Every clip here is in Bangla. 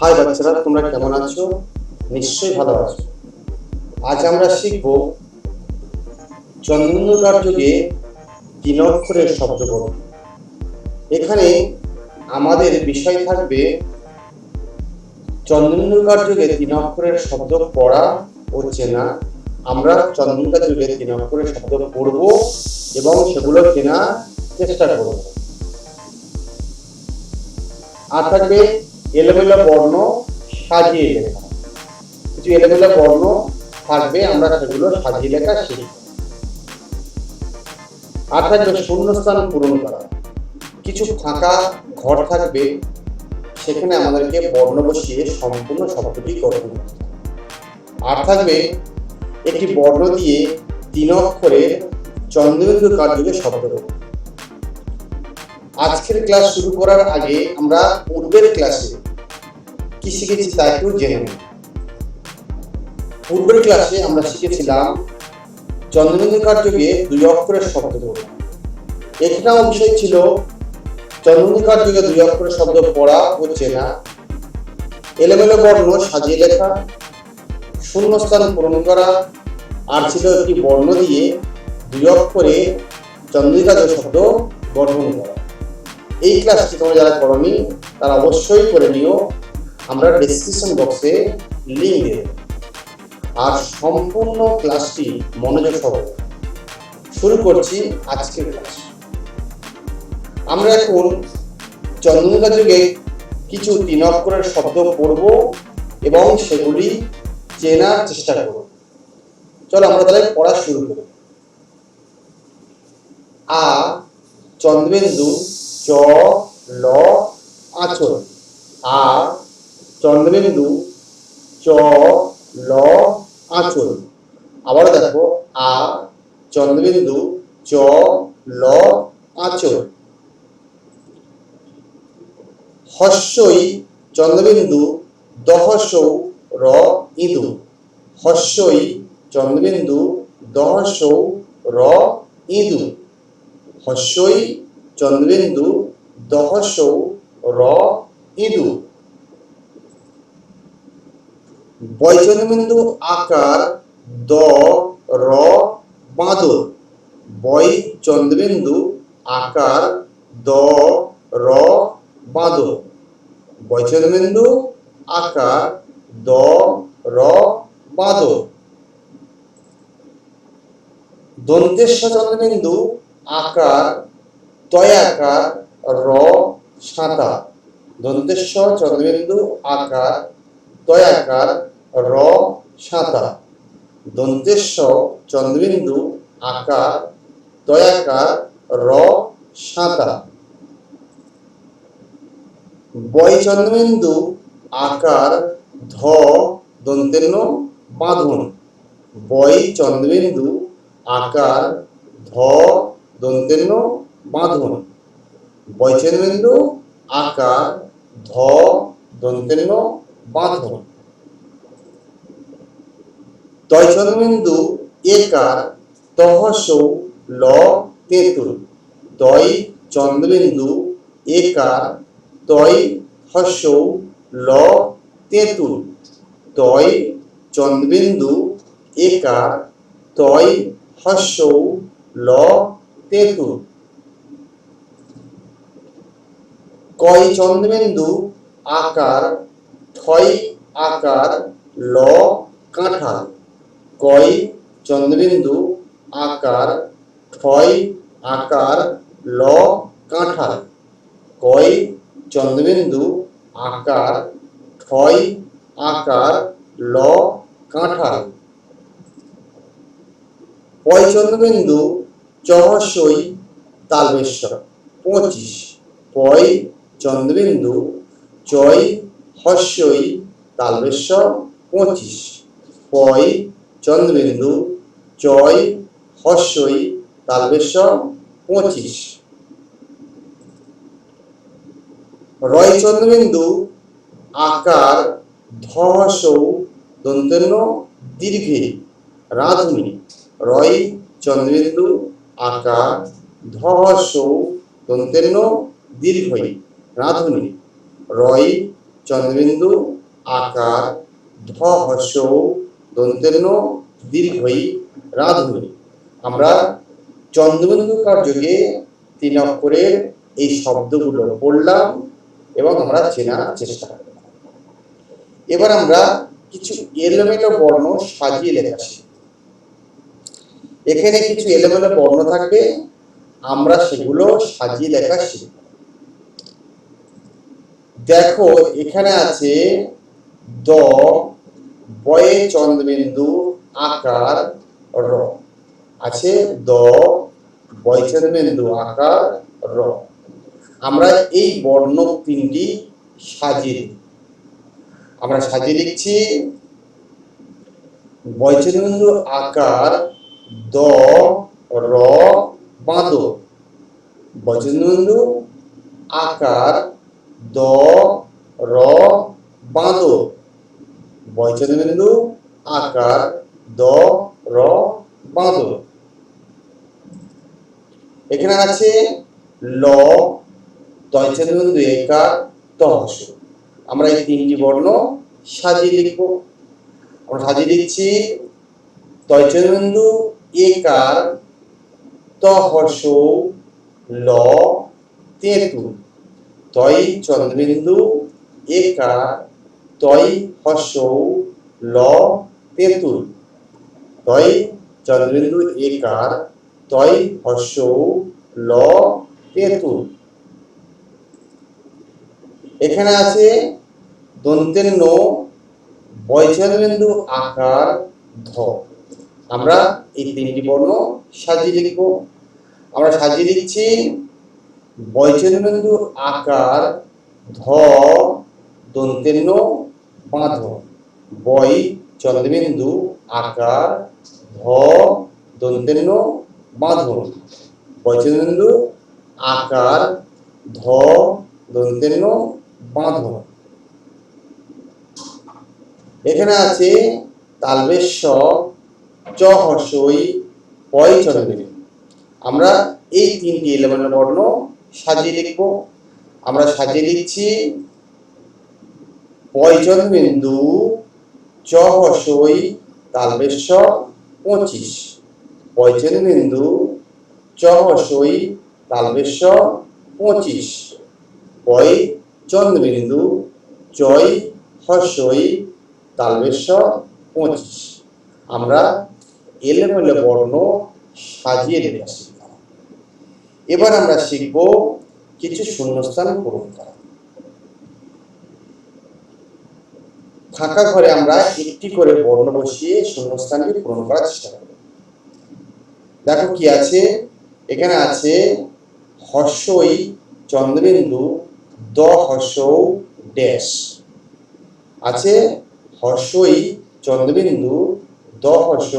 হাই বাচ্চারা, তোমরা কেমন আছো? নিশ্চয়ই ভালো আছো। আজ আমরা শিখব চন্দ্রকার যুগে তিন অক্ষরের শব্দ এখানে আমাদের বিষয় থাকবে চন্দ্রকার যুগে তিন অক্ষরের শব্দ পড়া ও চেনা। আমরা চন্দ্রকার যুগে তিন অক্ষরের শব্দ পড়ব এবং সেগুলো চেনার চেষ্টা করব। আর থাকবে এলোমেলো বর্ণ সাজিয়ে লেখা। কিছু এলোমেলো বর্ণ থাকবে, আমরা সেগুলো সাজিয়ে লেখা শিখব। আর থাকবে শূন্যস্থান পূরণ করা। কিছু ফাঁকা ঘর থাকবে, সেখানে আমাদেরকে বর্ণ বসিয়ে সম্পূর্ণ শব্দটি করতে হবে। আর থাকবে একটি বর্ণ দিয়ে তিন অক্ষরে চন্দ্রবিন্দু কার্যকে শব্দ করব। আজকের ক্লাস শুরু করার আগে আমরা পূর্বের ক্লাসে কি শিখেছি তা একটু জেনে নিই পূর্বের ক্লাসে আমরা শিখেছিলাম, চন্দ্রবিন্দু কার্যকে দুই অক্ষরের শব্দ করব এখানেও বিষয় ছিল, চন্দ্রবিন্দু কার্যকে দুই অক্ষরের শব্দ পড়া ও চেনা। এলোমেলো বর্ণ সাজিয়ে লেখা, শূন্যস্থান পূরণ করা। আর ছিল একটি বর্ণ দিয়ে দুই অক্ষরে চন্দ্রিকা শব্দ গঠন করা। এই ক্লাসটি তোমরা যারা করনি, তারা অবশ্যই করে নিও। আমরা ডিসক্রিপশন বক্সে লিঙ্ক দেব। আর সম্পূর্ণ ক্লাসটি মনোযোগ সহকারে। শুরু করছি আজকের ক্লাস আমরা এখন চন্দ্রিকা যুগে কিছু তিন অক্ষরের শব্দ পড়ব এবং সেগুলি চেনার চেষ্টা করব। চলো আমরা তাহলে পড়া শুরু করি। আ চন্দ্রেন্দু চ ল আচর আ চন্দ্রেন্দু চ, ল আচর আবার দেখো, আ, চন্দ্রবিন্দু চ, ল আচর হস্যই চন্দ্রবিন্দু দহসৌ র, ইঁদু। হস্যই চন্দ্রবিন্দু দহসৌ র, ইঁদু। হস্যই চন্দ্রবিন্দু দহসৌ র, ইঁদু। বয়চন্দ্রবিন্দু আকার দ, র, বাঁদর। বয় চন্দ্রবিন্দু আকার দ, র, বাঁদর। বয়চন্দ্রবিন্দু আকার দ, র, বাঁদর। দন্তেশ্ব চন্দ্রবিন্দু আকার তয়াকার র সাঁতা দন্তেশ্বর চন্দ্রবিন্দু আকার তয়াকার র সাঁতা। দন্তেশ্ব চন্দ্রবিন্দু আকার। তয়াকার র সাঁতা। বয় চন্দ্রবিন্দু আকার ধ দন্তেন্ন বাঁধন। বয় চন্দ্রবিন্দু আকার ধ দন্তেন্ন বাঁধন। বয়চন্দ্রবিন্দু আকার ধ দন্তেন্ন বাঁধন। তয়চন্দ্রবিন্দু একার তহসৌ ল তেঁতুল। তয় চন্দ্রবিন্দু একার তয় হস্যৌ ল তেঁতুল। তয় চন্দ্রবিন্দু একার তয় হস্যৌ ল তেঁতুল। কয় চন্দ্রবিন্দু আকার ঠয় আকার ল কাঁঠাল। কয় চন্দ্রবিন্দু আকার ঠয় আকার ল কাঁঠাল। কয় চন্দ্রবিন্দু আকার ঠয় আকার ল কাঁঠাল। পয়চন্দ্রবিন্দু চহসই তালবেশ্বর, পঁচিশ। পয় চন্দ্রবিন্দু চয় হস্যই তালবেশ্বর পঁচিশ। পয় চন্দ্রবিন্দু চয় হস্যই তালবেশ্বর পঁচিশ। রয় চন্দ্রবিন্দু আকার ধসৌ দন্তেন্ন দীর্ঘে রাধুনি। রয় চন্দ্রবিন্দু আকার ধসৌ দন্তেন্ন দীর্ঘই রাধুনি। রয় চন্দ্রবিন্দু আকার ধ হর্ষ দন্তেন্ন দীর্ঘই রাধুনি। আমরা চন্দ্রবিন্দুকার যুগে তিন অক্ষরের এই শব্দগুলো পড়লাম এবং আমরা চেনার চেষ্টা করলাম। এবার আমরা কিছু এলোমেলো বর্ণ সাজিয়ে লেখা এখানে কিছু এলোমেলো বর্ণ থাকবে, আমরা সেগুলো সাজিয়ে লেখা শিখব। দেখো, এখানে আছে দ, বয়ে চন্দ্রবিন্দু, আকার, র। আছে দ, বয় চন্দ্রবিন্দু, আকার, র। আমরা এই বর্ণ তিনটি সাজিয়ে। আমরা সাজিয়ে লিখছি বয়চন্দ্রবিন্দু আকার, দ, র বাঁদ বয়চন্দ্রবিন্দু আকার দ, র বাঁদ বয়চন্দ্রবিন্দু আকার, দ, র বাঁদ এখানে আছে ল দয়চন্দ্রবিন্দু একার তহস আমরা এই তিনটি বর্ণ সাজিয়ে লিখব। আমরা সাজিয়ে লিখছি তয়চন্দ্রবিন্দু একার তহস ল তেতু তয় চন্দ্রবিন্দু একার তয় হস ল তেতুল তয় চন্দ্রবিন্দু একার তয় হস ল তেতুল এখানে আছে দন্তের ন বয়চন্দ্রবিন্দু আকার ধ। আমরা এই তিনটি বর্ণ সাজিয়ে লিখব। আমরা সাজিয়ে লিখছি বয়চন্দ্রবিন্দু আকার ধ দন্তের ন বাঁধ বয় চন্দ্রবিন্দু, আকার ধ দন্তের ন বাঁধ বয়চন্দ্রবিন্দু আকার ধ দন্তের ন বাঁধ এখানে আছে তালবেশ চ হর্ষই, পয় চন্দ্রবিন্দু। আমরা এই তিনটি এলেমেন্ট বর্ণ সাজিয়ে লিখব। আমরা সাজিয়ে লিখছি পয়চন্দ্রবিন্দু চ হর্ষই তালবেশ পঁচিশ। পয়চন্দ্রবিন্দু চ হর্ষই তালবেশ পঁচিশ। পয় চন্দ্রবিন্দু চয় হর্ষই তালবেশ পঁচিশ। আমরা এলেমেলে বর্ণ সাজিয়ে শিখলাম এবার আমরা শিখব কিছু শূন্যস্থান পূরণ করা। ফাঁকা ঘরে আমরা একটি করে বর্ণ বসিয়ে শূন্যস্থানটি পূরণ করার চেষ্টা করব। দেখো কি আছে? এখানে আছে, হর্ষই চন্দ্রবিন্দু দ হর্ষ ড্যাশ। আছে, হর্ষই চন্দ্রবিন্দু দ হর্ষ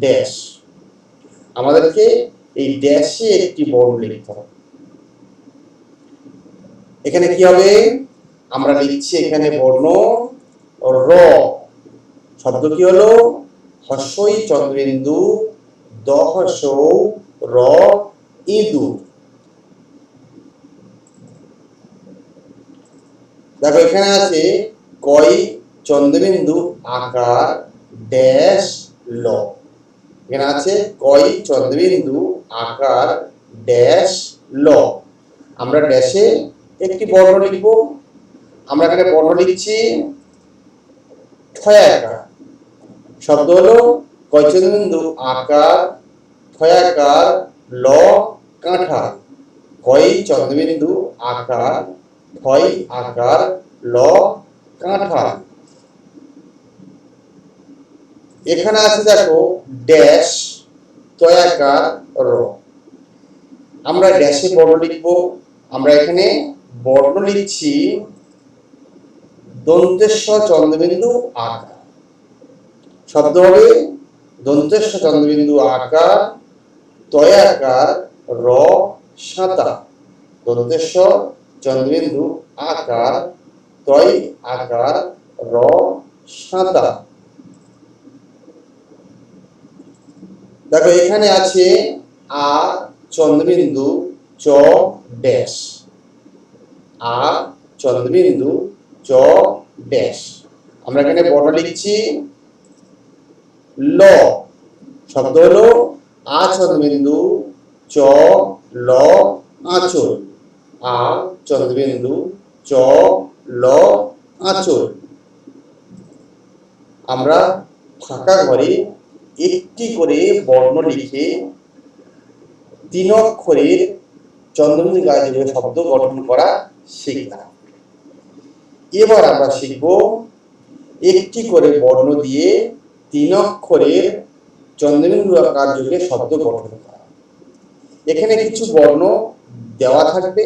ড্যাশ। আমাদেরকে এই ড্যাশে একটি বর্ণ লিখতে হবে। এখানে কি হবে? আমরা লিখছি এখানে বর্ণ র। শব্দ কি হলো? হর্ষই চন্দ্রবিন্দু দ হর্ষ র ইঁদুর দেখো, এখানে আছে কয় চন্দ্রেন্দু, আকার, ড্যাশ, ল। এখানে আছে কয় চন্দ্রবিন্দু আকার, ড্যাশ, ল। আমরা ড্যাশে একটি বর্ণ লিখব। আমরা এখানে বর্ণ লিখছি ঠয়াকার শব্দ হলো কয় চন্দ্রবিন্দু আকার ঠয়াকার ল কাঁঠা কয় চন্দ্রবিন্দু আকার, ক্ষয়, আকার, ল কাঁঠা এখানে আছে দেখো ড্যাশ তয়াকার র। আমরা ড্যাশে বর্ণ লিখব। আমরা এখানে বর্ণ লিখছি দন্তেশ্বর চন্দ্রবিন্দু আকার শব্দ হবে দন্তেশ্বর চন্দ্রবিন্দু আকার তয়াকার র, সাঁতা। দন্তেশ্বর চন্দ্রবিন্দু আকার তয় আকার র, সাঁতা। দেখো, এখানে আছে আ চন্দ্রবিন্দু চ ড্যাশ। আ চন্দ্রবিন্দু চ ড্যাশ। আমরা এখানে বর্ণ লিখছি ল। শব্দ হলো আ চন্দ্রবিন্দু চ ল আঁচল। আ চন্দ্রবিন্দু চ ল আঁচল। আমরা ফাঁকা ঘরে একটি করে বর্ণ লিখে তিন অক্ষরের চন্দ্রবিন্দু গায়ে শব্দ গঠন করা শিখলাম। এবার আমরা শিখব একটি করে বর্ণ দিয়ে তিন অক্ষরের চন্দ্রবিন্দু আকার যুগে শব্দ গঠন করা। এখানে কিছু বর্ণ দেওয়া থাকবে।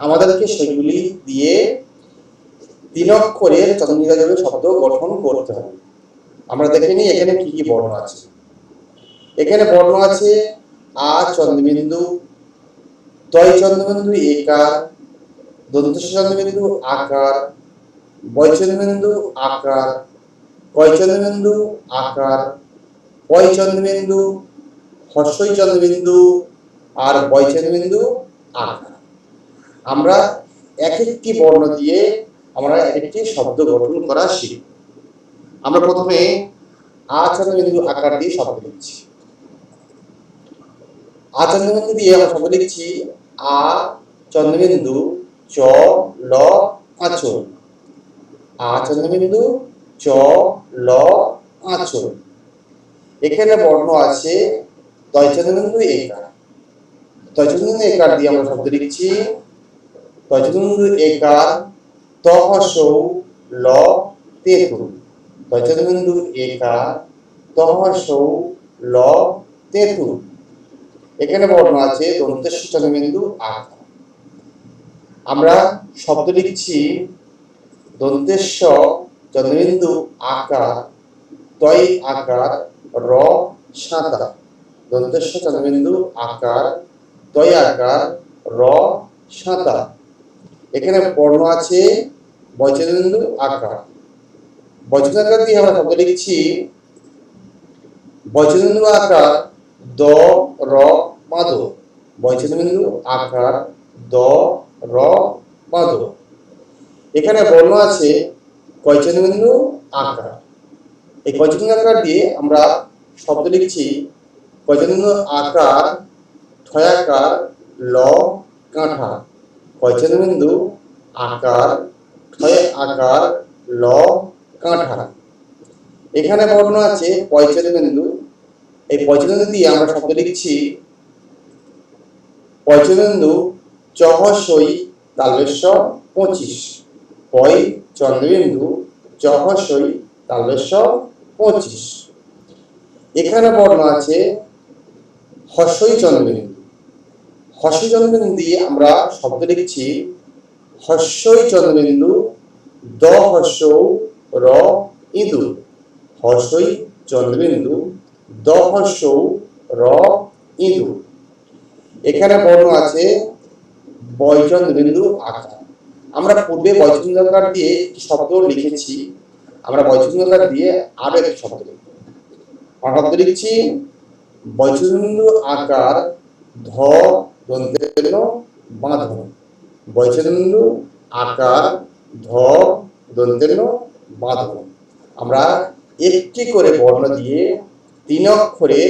আমাদেরকে সেগুলি দিয়ে তিন অক্ষরের চন্দ্রবিন্দু যুগে শব্দ গঠন করতে হবে। আমরা দেখে নিই এখানে কি কি বর্ণ আছে। এখানে বর্ণ আছে আ, চন্দ্রবিন্দু, তয় চন্দ্রবিন্দু একার দন্তস চন্দ্রবিন্দু আকার, বয় চন্দ্রবিন্দু আকার, কয় চন্দ্রবিন্দু আকার, পয় চন্দ্রবিন্দু, হর্ষই চন্দ্রবিন্দু আর বয় চন্দ্রবিন্দু আকার। আমরা এক একটি বর্ণ দিয়ে আমরা এক একটি শব্দ গঠন করা শিখব। আমরা প্রথমে আ চন্দ্রবিন্দু আকার দিয়ে শব্দ লিখছি আ চন্দ্রবিন্দু দিয়ে আমরা শব্দ লিখছি আ, চন্দ্রবিন্দু, চ, ল আচল আ চন্দ্রবিন্দু চ, ল আচল এখানে বর্ণ আছে তয় চন্দ্রবিন্দু একার। তয় একার দিয়ে আমরা শব্দ লিখছি তয় চন্দ্রবিন্দু একার তহ সৌ ল তেতু তয় চন্দ্রবিন্দু একার তহ সৌ ল তেতু। এখানে বর্ণ আছে দন্তেশ্ব চন্দ্রবিন্দু আকার আমরা শব্দ লিখছি দন্তেশ্ব চন্দ্রবিন্দু আকার তয় আকার র সাঁতার। দন্তেশ্ব চন্দ্রবিন্দু আকার তয় আকার র সাঁতার। এখানে বর্ণ আছে বজ্রবিন্দু আকার আকার দিয়ে আমরা শব্দ লিখছি বজ্রবিন্দু আকার, দ, র মাদ বজ্রবিন্দু আকার, দ, র মাদ এখানে বর্ণ আছে কয়চন্দ্রবিন্দু আকার। এই কয়চন্দ্র আকার দিয়ে আমরা শব্দ লিখছি কয়চন্দ্র আকার ঠয়াকার ল কাঁঠা কয়চন্দ্রবিন্দু আকার ঠয় আকার ল কাঁঠা এখানে বর্ণ আছে পয়চন্দ্রবিন্দু। এই পয়চন্দ্র দিয়ে আমরা শব্দ লিখছি পয়চন্দ্রবিন্দু চহসই তালবেশ্বর পঁচিশ। পয় চন্দ্রবিন্দু চহসই তালবেশ্বর পঁচিশ। এখানে বর্ণ আছে হর্ষই চন্দ্রবিন্দু। হর্ষই চন্দ্রবিন্দু দিয়ে আমরা শব্দ লিখছি হর্ষই চন্দ্রবিন্দু দ হর্ষ র ইঁদুর হর্ষই চন্দ্রবিন্দু, দ হর্ষ, র ইঁদুর এখানে বর্ণ আছে বয়চন্দ্রবিন্দু আকার আমরা পূর্বে বয়চন্দ্র আকার দিয়ে শব্দ লিখেছি, আমরা বয়চন্দ্র আকার দিয়ে আরও একটি শব্দ লিখব। শব্দ লিখছি বয়চন্দ্র আকার ধ দন্তের বাঁধন। বয়চন্দ্র আকার ধ দন্তের বাঁধন আমরা একটি করে বর্ণ দিয়ে তিন অক্ষরে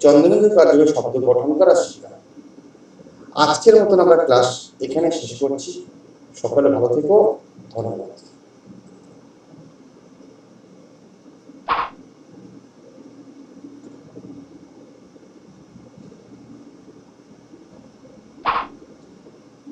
চন্দ্রবিন্দু কার্যকর শব্দ গঠন করা শিখলাম আজকের মতন আমরা ক্লাস এখানে শেষ করছি। সকলে ভালো থেকো, ধন্যবাদ।